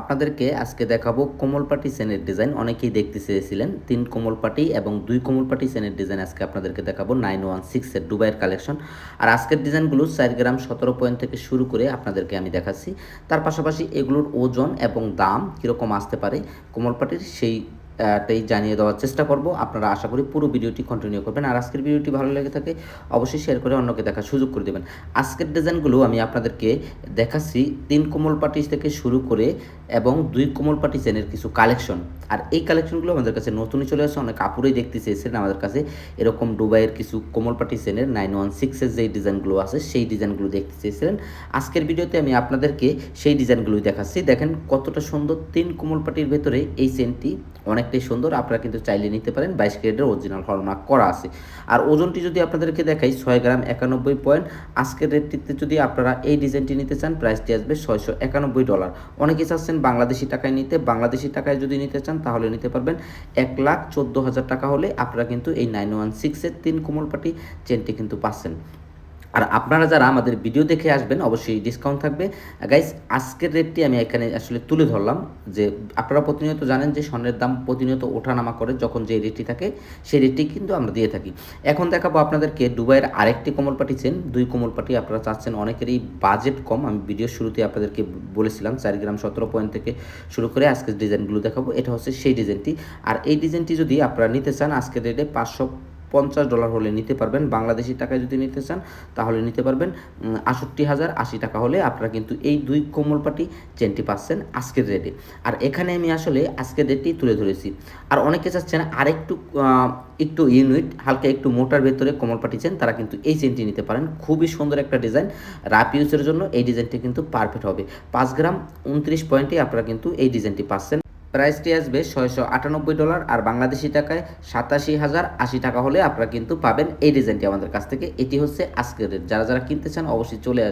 আপনাদেরকে আজকে দেখাবো কোমলপাটি সেনের ডিজাইন। অনেকেই দেখতে চেয়েছিলেন তিন কোমলপাটি এবং দুই কোমলপাটি সেনের ডিজাইন আজকে আপনাদেরকে দেখাবো নাইন ওয়ান সিক্সের দুবাইয়ের কালেকশন। আর আজকের ডিজাইনগুলো চার গ্রাম সতেরো পয়েন্ট থেকে শুরু করে আপনাদেরকে আমি দেখাচ্ছি। তার পাশাপাশি এগুলোর ওজন এবং দাম কীরকম আসতে পারে কোমলপাটির সেই টাই জানিয়ে দেওয়ার চেষ্টা করব। আপনারা আশা করি পুরো ভিডিওটি কন্টিনিউ করবেন। আর আজকের ভিডিওটি ভালো লেগে থাকে, অবশ্যই শেয়ার করে অন্যকে দেখার সুযোগ করে দেবেন। আজকের ডিজাইনগুলো আমি আপনাদেরকে দেখাচ্ছি তিন কোমল পাটি থেকে শুরু করে এবং দুই কোমল পাটি চেনের কিছু কালেকশন আর এই কালেকশনগুলো আমাদের কাছে নতুনই চলে আসছে, অনেক কাপড়েই দেখতে চেয়েছিলেন আমাদের কাছে। এরকম দুবাইয়ের কিছু কোমল পাটি চেনের নাইন ওয়ান সিক্সের যেই ডিজাইনগুলো আছে, সেই ডিজাইনগুলো দেখতে চেয়েছিলেন আজকের ভিডিওতে আমি আপনাদেরকে সেই ডিজাইনগুলোই দেখাচ্ছি। দেখেন কতটা সুন্দর তিন কোমল পাটির ভেতরে এই চেনটি অনেকটাই সুন্দর, আপনারা কিন্তু চাইলে নিতে পারেন। বাইশ ক্যারেটের অরিজিনাল হলমার্ক করা আছে। আর ওজনটি যদি আপনাদেরকে দেখাই, ছয় গ্রাম একানব্বই পয়েন্ট। আজকের রেটটিতে যদি আপনারা এই ডিজাইনটি নিতে চান প্রাইসটি আসবে ছয়শো একানব্বই ডলার অনেকে চাচ্ছেন বাংলাদেশি টাকায় নিতে। বাংলাদেশি টাকায় যদি নিতে চান, তাহলে নিতে পারবেন এক লাখ চোদ্দ হাজার টাকা হলে আপনারা কিন্তু এই নাইন ওয়ান সিক্সের তিন কোমলপাটি চেনটি কিন্তু পাচ্ছেন। আর আপনারা যারা আমাদের ভিডিও দেখে আসবেন, অবশ্যই ডিসকাউন্ট থাকবে। গাইস আজকের রেটটি আমি এখানে আসলে তুলে ধরলাম যে আপনারা প্রতিনিয়ত জানেন যে স্বর্ণের দাম প্রতিনিয়ত ওঠানামা করে যখন যে রেটটি থাকে, সেই রেটটি কিন্তু আমরা দিয়ে থাকি। এখন দেখাবো আপনাদেরকে দুবাইয়ের আরেকটি কোমল পাটি চেন দুই কোমল পাটি আপনারা চাচ্ছেন, অনেকেরই বাজেট কম। আমি ভিডিও শুরুতে আপনাদেরকে বলেছিলাম, চার গ্রাম সতেরো পয়েন্ট থেকে শুরু করে আজকের ডিজাইনগুলো দেখাবো। এটা হচ্ছে সেই ডিজাইনটি আর এই ডিজাইনটি যদি আপনারা নিতে চান, আজকের রেটে পাঁচশো পঞ্চাশ ডলার হলে নিতে পারবেন। বাংলাদেশি টাকায় যদি নিতে চান, তাহলে নিতে পারবেন আষট্টি হাজার আশি টাকা হলে আপনারা কিন্তু এই দুই কোমলপাটি চেনটি পাচ্ছেন আজকের রেটে আর এখানে আমি আসলে আজকের রেটটি তুলে ধরেছি। আর অনেকে চাচ্ছেন আরেকটু একটু ইউনিট, হালকা একটু মোটার ভেতরে কোমলপাটি চেন, তারা কিন্তু এই চেনটি নিতে পারেন। খুবই সুন্দর একটা ডিজাইন রাপ ইউজের জন্য এই ডিজাইনটি কিন্তু পারফেক্ট হবে। পাঁচ গ্রাম উনত্রিশ পয়েন্টে আপনারা কিন্তু এই ডিজাইনটি পাচ্ছেন। প্রাইসটি আসবে ছয়শো আটানব্বই ডলার আর বাংলাদেশি টাকায় সাতাশি হাজার আশি টাকা হলে আপনারা কিন্তু পাবেন এই ডিজাইনটি আমাদের কাছ থেকে। এটি হচ্ছে আজকের রেট। যারা যারা কিনতে চান অবশ্যই চলে আসবে